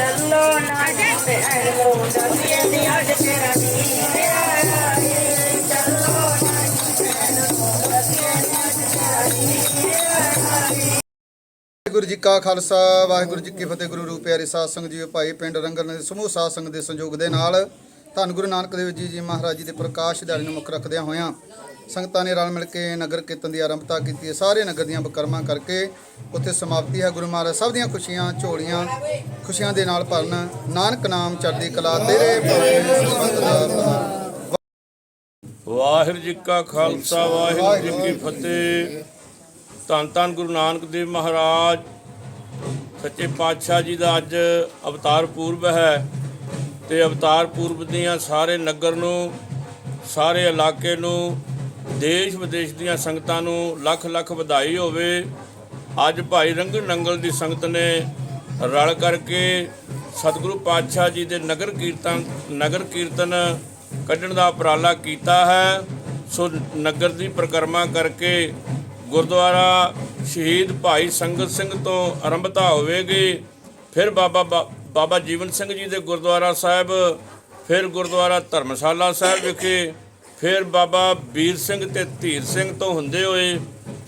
ਚੱਲੋ ਵਾਹਿਗੁਰੂ ਜੀ ਕਾ ਖਾਲਸਾ, ਵਾਹਿਗੁਰੂ ਜੀ ਕੀ ਫਤਿਹ, ਗੁਰੂ ਰੂਪ ਪਿਆਰੇ ਸਾਧ ਸੰਗਤ ਜੀਓ, ਭਾਈ ਪਿੰਡ ਰੰਗਲ ਦੇ ਸਮੂਹ ਸਾਧ ਸੰਗਤ ਦੇ ਸੰਯੋਗ ਦੇ ਨਾਲ ਧੰਨ ਗੁਰੂ ਨਾਨਕ ਦੇਵ ਜੀ ਜੀ ਮਹਾਰਾਜ ਜੀ ਦੇ ਪ੍ਰਕਾਸ਼ ਦਿਹਾੜੇ ਨੂੰ ਮੁੱਖ ਰੱਖਦਿਆਂ ਹੋਇਆਂ ਸੰਗਤਾਂ ਨੇ ਰਲ ਮਿਲ ਕੇ ਨਗਰ ਕੀਰਤਨ ਦੀ ਆਰੰਭਤਾ ਕੀਤੀ ਹੈ। ਸਾਰੇ ਨਗਰ ਦੀਆਂ ਬਕਰਮਾਂ ਕਰਕੇ ਉੱਥੇ ਸਮਾਪਤੀ ਹੈ। ਗੁਰੂ ਮਹਾਰਾਜ ਸਭ ਦੀਆਂ ਖੁਸ਼ੀਆਂ ਝੋਲੀਆਂ ਖੁਸ਼ੀਆਂ ਦੇ ਨਾਲ ਭਰਨ ਨਾਨਕ ਨਾਮ ਚੜ੍ਹਦੀ ਕਲਾ ਤੇਰੇ ਦਾ ਭਲਾ। ਵਾਹਿਗੁਰੂ ਜੀ ਕਾ ਖਾਲਸਾ ਵਾਹਿਗੁਰੂ ਜੀ ਕੀ ਫਤਿਹ। ਧੰਨ ਧੰਨ ਗੁਰੂ ਨਾਨਕ ਦੇਵ ਮਹਾਰਾਜ। ਸੱਚੇ ਪਾਤਸ਼ਾਹ ਜੀ ਦਾ ਅੱਜ ਅਵਤਾਰ ਪੂਰਬ ਹੈ ਤੇ ਅਵਤਾਰ ਪੂਰਬ ਦੀਆਂ ਸਾਰੇ ਨਗਰ ਨੂੰ ਸਾਰੇ ਇਲਾਕੇ ਨੂੰ ਦੇਸ਼ ਵਿਦੇਸ਼ ਦੀਆਂ ਸੰਗਤਾਂ ਨੂੰ ਲੱਖ ਲੱਖ ਵਧਾਈ ਹੋਵੇ। ਅੱਜ ਭਾਈ ਰੰਗਨ ਨੰਗਲ ਦੀ ਸੰਗਤ ਨੇ ਰਲ ਕਰਕੇ ਸਤਿਗੁਰੂ ਪਾਤਸ਼ਾਹ ਜੀ ਦੇ ਨਗਰ ਕੀਰਤਨ ਨਗਰ ਕੀਰਤਨ ਕੱਢਣ ਦਾ ਉਪਰਾਲਾ ਕੀਤਾ ਹੈ। ਸੋ ਨਗਰ ਦੀ ਪ੍ਰਕਰਮਾ ਕਰਕੇ ਗੁਰਦੁਆਰਾ ਸ਼ਹੀਦ ਭਾਈ ਸੰਗਤ ਸਿੰਘ ਤੋਂ ਆਰੰਭਤਾ ਹੋਵੇਗੀ। ਫਿਰ ਬਾਬਾ, ਬਾ- ਬਾਬਾ ਜੀਵਨ ਸਿੰਘ ਜੀ ਦੇ ਗੁਰਦੁਆਰਾ ਸਾਹਿਬ, ਫਿਰ ਗੁਰਦੁਆਰਾ ਧਰਮਸ਼ਾਲਾ ਸਾਹਿਬ ਵਿਖੇ ਫਿਰ ਬਾਬਾ ਵੀਰ ਸਿੰਘ ਤੇ ਧੀਰ ਸਿੰਘ ਤੋਂ ਹੁੰਦੇ ਹੋਏ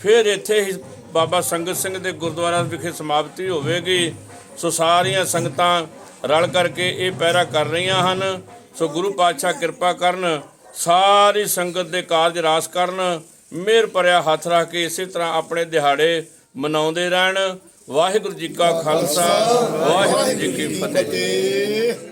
ਫਿਰ ਇੱਥੇ ਹੀ ਬਾਬਾ ਸੰਗਤ ਸਿੰਘ ਦੇ ਗੁਰਦੁਆਰਾ ਵਿਖੇ ਸਮਾਪਤੀ ਹੋਵੇਗੀ। ਸੋ ਸਾਰੀਆਂ ਸੰਗਤਾਂ ਰਲ ਕਰਕੇ ਇਹ ਪੈਰਾ ਕਰ ਰਹੀਆਂ ਹਨ। ਸੋ ਗੁਰੂ ਪਾਤਸ਼ਾਹ ਕਿਰਪਾ ਕਰਨ, ਸਾਰੀ ਸੰਗਤ ਦੇ ਕਾਰਜ ਰਾਸ ਕਰਨ, ਮਿਹਰ ਭਰਿਆ ਹੱਥ ਰੱਖ ਕੇ ਇਸੇ ਤਰ੍ਹਾਂ ਆਪਣੇ ਦਿਹਾੜੇ ਮਨਾਉਂਦੇ ਰਹਿਣ। ਵਾਹਿਗੁਰੂ ਜੀ ਕਾ ਖਾਲਸਾ, ਵਾਹਿਗੁਰੂ ਜੀ ਕੀ ਫਤਿਹ।